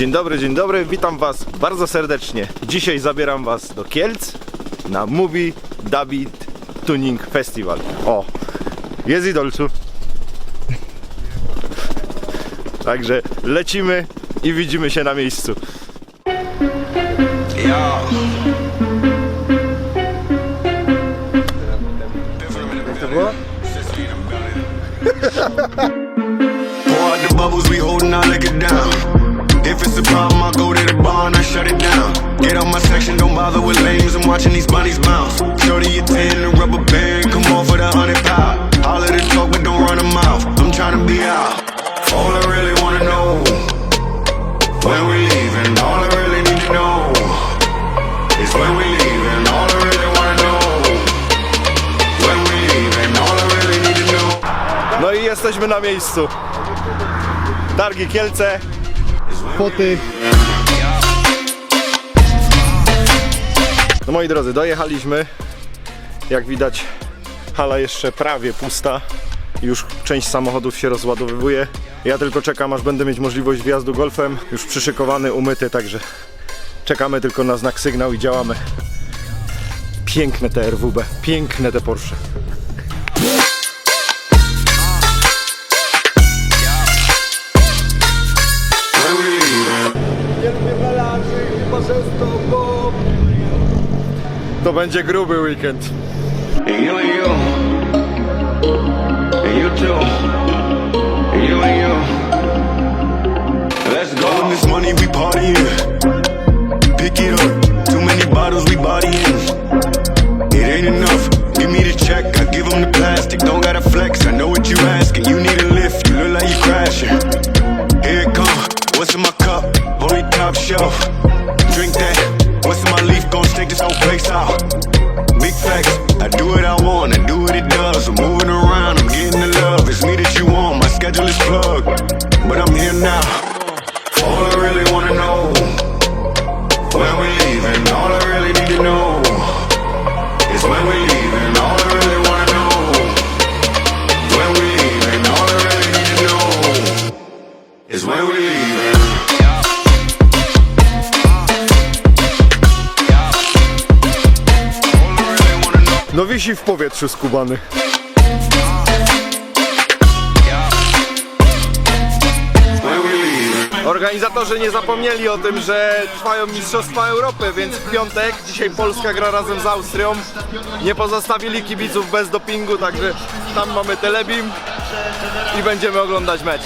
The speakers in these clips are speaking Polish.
Dzień dobry, dzień dobry, witam Was bardzo serdecznie. Dzisiaj zabieram Was do Kielc na Movie David Tuning Festival. O, jest i Dolcu. Także lecimy i widzimy się na miejscu. Pour If it's a problem, I go to the bar and I shut it down. Get out my section, don't bother with lames. I'm watching these bunnies bounce. Shorty, you 10, the rubber band, come on for the hundred pound. All of the talk, but don't run them mouth. I'm trying to be out. All I really wanna know, when we leaving. All I really need to know, is when we leaving. All I really wanna know, when we leaving. All I really need to know. No i jesteśmy na miejscu. Targi Kielce. Foty. No moi drodzy, dojechaliśmy. Jak widać, hala jeszcze prawie pusta. Już część samochodów się rozładowywuje. Ja tylko czekam, aż będę mieć możliwość wjazdu golfem. Już przyszykowany, umyty, także czekamy tylko na znak sygnał i działamy. Piękne te RWB, piękne te Porsche. To będzie gruby weekend. And you and you. And you too. You and you. Let's go. When this money we partying. Pick it up. Too many bottles we bodying. It ain't enough. Give me the check. I give them the plastic. Don't gotta flex. I know what you asking. You need a lift. You look like you crashing. Here it come. What's in my cup? Only top shelf. Out. Big facts. I do what I want, I do what it does. I'm moving around, I'm getting the love. It's me that you want, my schedule is plugged. But I'm here now. All I really wanna know, when we leaving. All I really need to know, is when we leaving. All I really wanna know, when we leaving. All I really need to know, is when we leaving. Wisi w powietrzu skubany. Organizatorzy nie zapomnieli o tym, że trwają Mistrzostwa Europy, więc w piątek, dzisiaj Polska gra razem z Austrią. Nie pozostawili kibiców bez dopingu, także tam mamy telebim i będziemy oglądać mecz.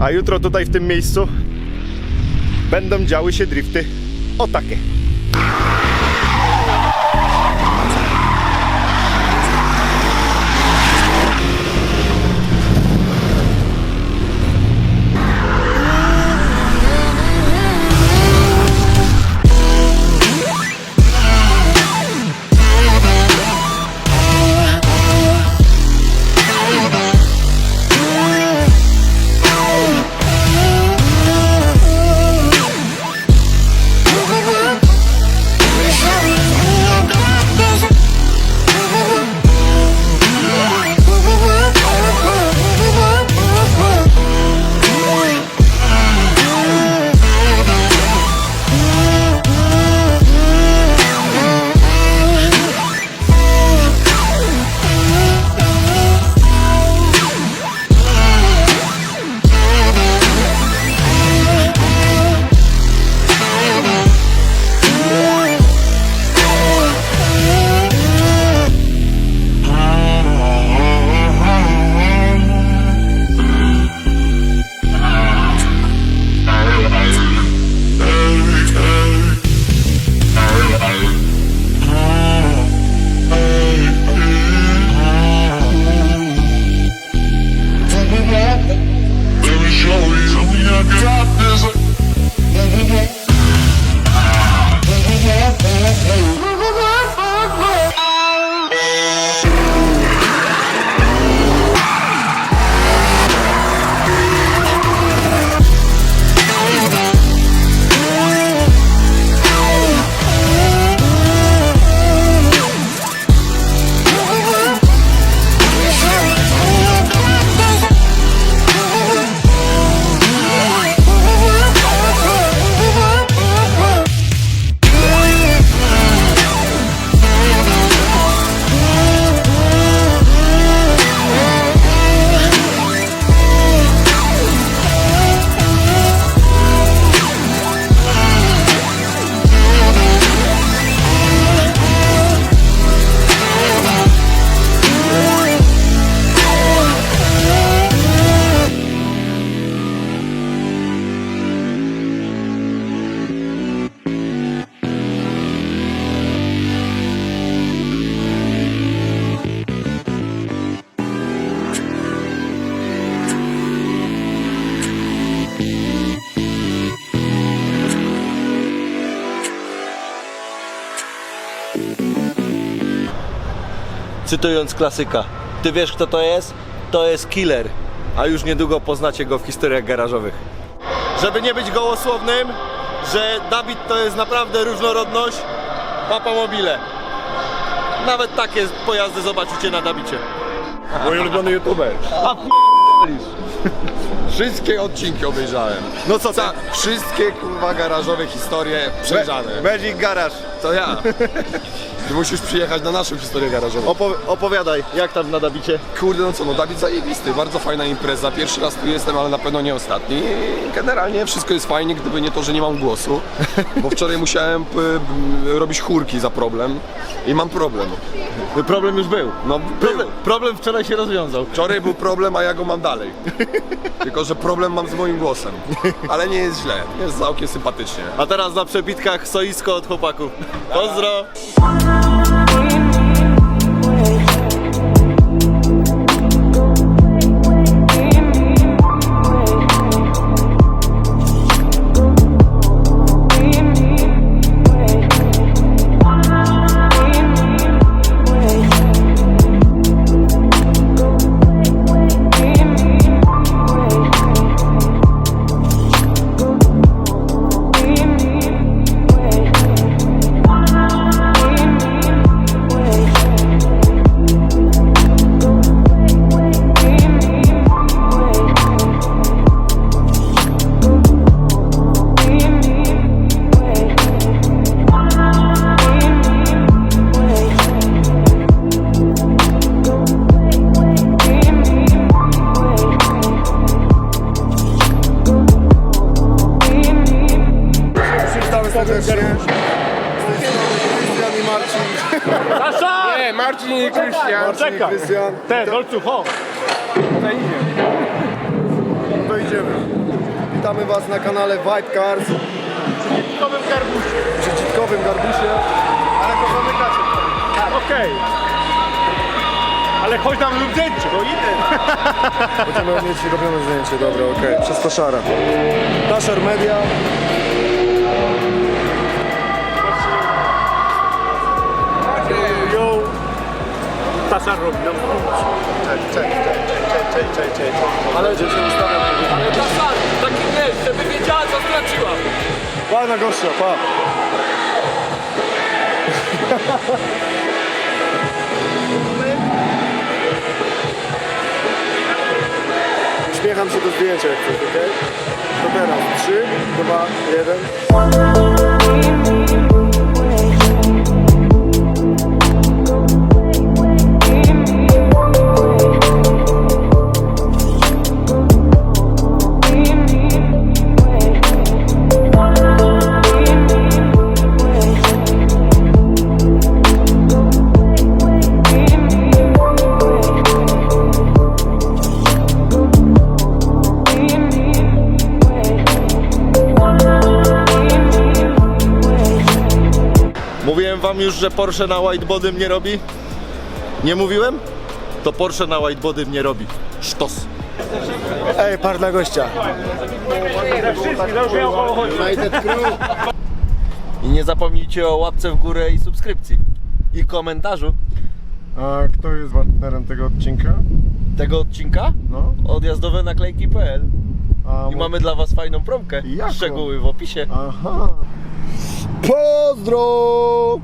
A jutro tutaj w tym miejscu będą działy się drifty. O takie. Cytując klasyka, ty wiesz kto to jest? To jest killer, a już niedługo poznacie go w historiach garażowych. Żeby nie być gołosłownym, że Dawid to jest naprawdę różnorodność, papa mobile. Nawet takie pojazdy zobaczycie na Dabicie. Mój ulubiony youtuber. A p***lisz. Wszystkie odcinki obejrzałem. No co ty? Ca- wszystkie kurwa garażowe historie przejrzane. Magic Garage. To ja. Ty musisz przyjechać na naszą historię garażową. Opowi- opowiadaj, jak tam na Dabicie? Kurde, no co, no Dawid zajebisty, bardzo fajna impreza. Pierwszy raz tu jestem, ale na pewno nie ostatni. I Generalnie wszystko jest fajnie, gdyby nie to, że nie mam głosu. Bo wczoraj musiałem p- m, robić chórki za problem. I mam problem. Problem już był. No, Problem, był. problem wczoraj się rozwiązał. Wczoraj był problem, a ja go mam dalej. Tylko, że problem mam z moim głosem. Ale nie jest źle, jest całkiem sympatycznie. A teraz na przebitkach soisko od chłopaków. Pozdro! Serdecznie. Krystian i Marcin. Nie, Marcin i Krystian. Marcin i Krystian. Ten, Dolcu, ho! To idziemy. Witamy Was na kanale Vibe Cars. Nowym garbusie. Przy dzitkowym garbusie. Ale to zamykacie. Okej. Ale chodź nam lub zdjęcie, bo idę. Będziemy mieć robione zdjęcie, dobra, okej. Przez Taszara. Taszar Media. Taszar robi nam Cześć, cześć, cześć, cześć, cześć, cześć, cześć. Ale gdzie się ustawiam? Taki nie, żeby wiedziała co straciła. Pa na gościa, pa. Uśmiecham się do zdjęcia jak coś, okej? To teraz. 3, 2, 1. Mówiłem już, że Porsche na whitebody mnie robi? Nie mówiłem? To Porsche na whitebody mnie robi. Sztos. Ej, par dla gościa. I nie zapomnijcie o łapce w górę i subskrypcji. I komentarzu A kto jest partnerem tego odcinka? tego odcinka. No. Odjazdowe naklejki.pl A, I mamy dla was fajną promkę. Jaką? Szczegóły w opisie. Aha. Pozdro!